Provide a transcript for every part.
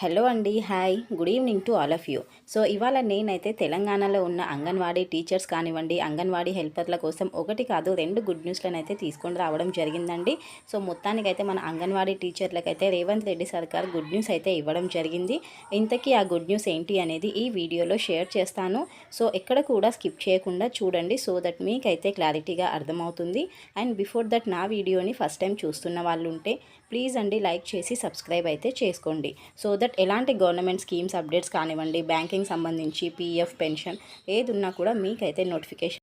Hello అండి hi. Good evening to all of you. So ఇవాళ నేనైతే తెలంగాణలో ఉన్న అంగన్వాడీ టీచర్స్ కానివ్వండి అంగన్వాడీ హెల్పర్ల కోసం ఒకటి కాదు రెండు గుడ్ న్యూస్లను అయితే తీసుకొని రావడం జరిగిందండి. సో మొత్తానికైతే మన అంగన్వాడీ టీచర్లకైతే రేవంత్ రెడ్డి సర్కార్ గుడ్ న్యూస్ అయితే ఇవ్వడం జరిగింది. ఇంతకీ ఆ గుడ్ న్యూస్ ఏంటి అనేది ఈ వీడియోలో షేర్ చేస్తాను. సో ఎక్కడ కూడా స్కిప్ చేయకుండా చూడండి సో దట్ మీకైతే క్లారిటీగా అర్థమవుతుంది. అండ్ బిఫోర్ దట్ నా వీడియోని ఫస్ట్ టైం చూస్తున్న వాళ్ళు ఉంటే ప్లీజ్ అండి లైక్ చేసి సబ్స్క్రైబ్ అయితే చేసుకోండి. సో దట్ ఎలాంటి గవర్నమెంట్ స్కీమ్స్ అప్డేట్స్ కానివ్వండి బ్యాంకింగ్ సంబంధించి పీఎఫ్ పెన్షన్ ఏది ఉన్నా కూడా మీకైతే నోటిఫికేషన్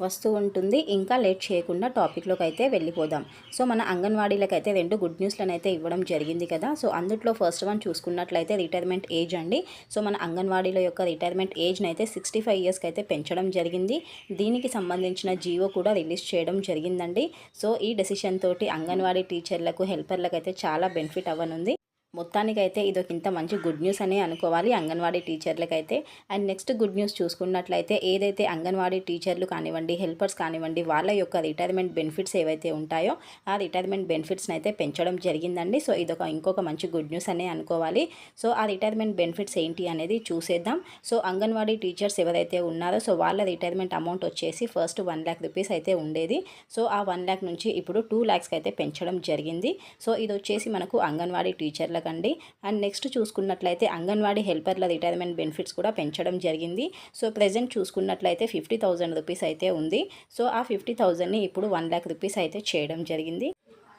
వస్తూ ఉంటుంది. ఇంకా లేట్ చేయకుండా టాపిక్లోకి అయితే వెళ్ళిపోదాం. సో మన అంగన్వాడీలకు అయితే రెండు గుడ్ న్యూస్లను అయితే ఇవ్వడం జరిగింది కదా. సో అందుట్లో ఫస్ట్ వన్ చూసుకున్నట్లయితే రిటైర్మెంట్ ఏజ్ అండి. సో మన అంగన్వాడీల యొక్క రిటైర్మెంట్ ఏజ్ని అయితే సిక్స్టీ ఫైవ్ ఇయర్స్కి అయితే పెంచడం జరిగింది. దీనికి సంబంధించిన జీవో కూడా రిలీజ్ చేయడం జరిగిందండి. సో ఈ డెసిషన్ తోటి అంగన్వాడీ టీచర్లకు హెల్పర్లకు అయితే చాలా బెనిఫిట్ అవ్వనుంది. మొత్తానికైతే ఇదొక ఇంత మంచి గుడ్ న్యూస్ అనే అనుకోవాలి అంగన్వాడీ టీచర్లకైతే. అండ్ నెక్స్ట్ గుడ్ న్యూస్ చూసుకున్నట్లయితే ఏదైతే అంగన్వాడీ టీచర్లు కానివ్వండి హెల్పర్స్ కానివ్వండి వాళ్ళ యొక్క రిటైర్మెంట్ బెనిఫిట్స్ ఏవైతే ఉంటాయో ఆ రిటైర్మెంట్ బెనిఫిట్స్ని అయితే పెంచడం జరిగిందండి. సో ఇదొక ఇంకొక మంచి గుడ్ న్యూస్ అనే అనుకోవాలి. సో ఆ రిటైర్మెంట్ బెనిఫిట్స్ ఏంటి అనేది చూసేద్దాం. సో అంగన్వాడీ టీచర్స్ ఎవరైతే ఉన్నారో సో వాళ్ళ రిటైర్మెంట్ అమౌంట్ వచ్చేసి ఫస్ట్ వన్ ల్యాక్ రూపీస్ అయితే ఉండేది. సో ఆ వన్ ల్యాక్ నుంచి ఇప్పుడు టూ ల్యాక్స్కి అయితే పెంచడం జరిగింది. సో ఇది వచ్చేసి మనకు అంగన్వాడీ టీచర్ల కండి అండ్ నెక్స్ట్ చూసుకున్నట్లయితే అంగన్వాడీ హెల్పర్ల రిటైర్మెంట్ బెనిఫిట్స్ కూడా పెంచడం జరిగింది. సో ప్రజెంట్ చూసుకున్నట్లయితే ఫిఫ్టీ థౌజండ్ రూపీస్ అయితే ఉంది. సో ఆ ఫిఫ్టీ థౌజండ్ని ఇప్పుడు వన్ ల్యాక్ రూపీస్ అయితే చేయడం జరిగింది.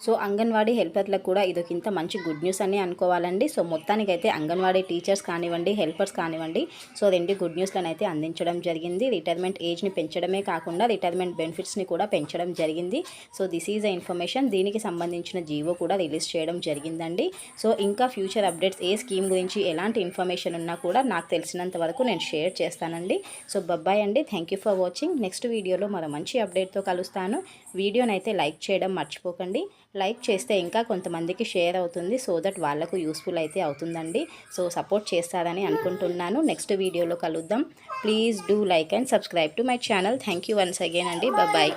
సో అంగన్వాడీ హెల్పర్లకు కూడా ఇదొక ఇంత మంచి గుడ్ న్యూస్ అని అనుకోవాలండి. సో మొత్తానికైతే అంగన్వాడీ టీచర్స్ కానివ్వండి హెల్పర్స్ కానివ్వండి సో రెండు గుడ్ న్యూస్లను అయితే అందించడం జరిగింది. రిటైర్మెంట్ ఏజ్ని పెంచడమే కాకుండా రిటైర్మెంట్ బెనిఫిట్స్ని కూడా పెంచడం జరిగింది. So this is a information. దీనికి సంబంధించిన జీవో కూడా రిలీజ్ చేయడం జరిగిందండి. సో ఇంకా ఫ్యూచర్ అప్డేట్స్ ఏ స్కీమ్ గురించి ఎలాంటి ఇన్ఫర్మేషన్ ఉన్నా కూడా నాకు తెలిసినంత వరకు నేను షేర్ చేస్తానండి. సో బబ్బాయ్ అండి thank you for watching. Next వీడియోలో మరో మంచి అప్డేట్తో కలుస్తాను. వీడియోనైతే లైక్ చేయడం మర్చిపోకండి. లైక్ చేస్తే ఇంకా కొంతమందికి షేర్ అవుతుంది. సో దట్ వాళ్ళకు యూస్ఫుల్ అయితే అవుతుందండి. సో సపోర్ట్ చేస్తారని అనుకుంటున్నాను. నెక్స్ట్ వీడియోలో కలుద్దాం. Please do like and subscribe to my channel. Thank you once again అండి. బాయ్